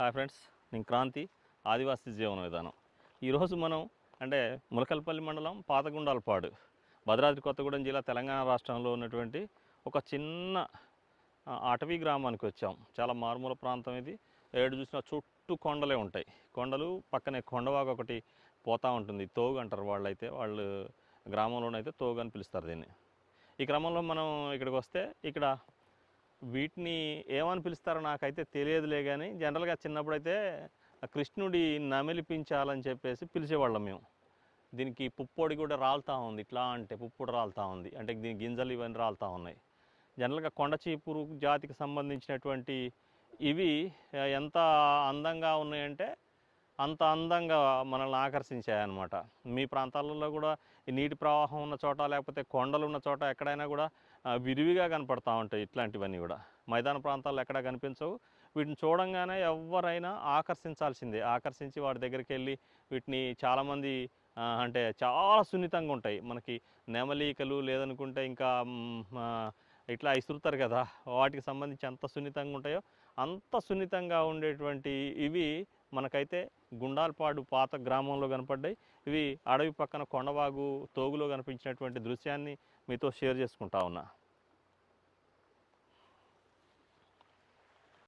Hi friends నేను క్రాంతి ఆదివాసీ జీవన విధానం. ఈరోజు మనం అంటే ములకల్పల్లి మండలం పాతగుండాలపాడు భద్రాద్రి కొత్తగూడెం జిల్లా తెలంగాణ రాష్ట్రంలో ఉన్నటువంటి ఒక చిన్న అటవీ గ్రామానికి వచ్చాం. చాలా మారుమూల ప్రాంతం ఇది. ఏడు చూసిన చుట్టూ కొండలే ఉంటాయి. కొండలు పక్కనే కొండవాగ ఒకటి పోతూ ఉంటుంది. తోగు అంటారు వాళ్ళైతే. వాళ్ళు గ్రామంలోనైతే తోగు అని పిలుస్తారు దీన్ని. ఈ క్రమంలో మనం ఇక్కడికి వస్తే ఇక్కడ వీటిని ఏమని పిలుస్తారో నాకైతే తెలియదులే కానీ జనరల్గా చిన్నప్పుడైతే కృష్ణుడి నమిలిపించాలని చెప్పేసి పిలిచేవాళ్ళం మేము. దీనికి పుప్పొడి కూడా రాలుతూ ఉంది ఇట్లా అంటే పుప్పొడి రాలుతూ ఉంది అంటే దీని గింజలు ఇవన్నీ రాలుతూ ఉన్నాయి. జనరల్గా కొండచీపురు జాతికి సంబంధించినటువంటి ఇవి ఎంత అందంగా ఉన్నాయంటే అంత అందంగా మనల్ని ఆకర్షించాయన్నమాట. మీ ప్రాంతాలలో కూడా ఈ నీటి ప్రవాహం ఉన్న చోట లేకపోతే కొండలు ఉన్న చోట ఎక్కడైనా కూడా విరివిగా కనపడతా ఉంటాయి ఇట్లాంటివన్నీ కూడా. మైదాన ప్రాంతాల్లో ఎక్కడా కనిపించవు. వీటిని చూడంగానే ఎవరైనా ఆకర్షించాల్సిందే. ఆకర్షించి వాడి దగ్గరికి వెళ్ళి వీటిని చాలామంది అంటే చాలా సున్నితంగా ఉంటాయి. మనకి నెమలీకలు లేదనుకుంటే ఇంకా ఇట్లా ఇసురుతారు కదా వాటికి సంబంధించి ఎంత సున్నితంగా ఉంటాయో అంత సున్నితంగా ఉండేటువంటి ఇవి మనకైతే గుండాల్పాడు పాత గ్రామంలో కనపడ్డాయి. ఇవి అడవి పక్కన కొండవాగు తోగులో కనిపించినటువంటి దృశ్యాన్ని మీతో షేర్ చేసుకుంటా ఉన్నా.